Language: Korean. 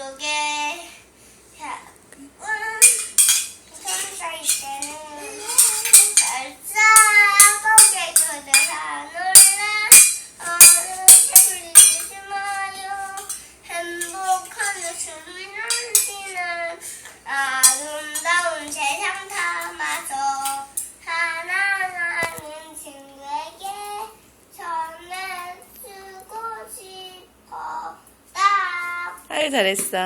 Okay. 아유, 잘했어.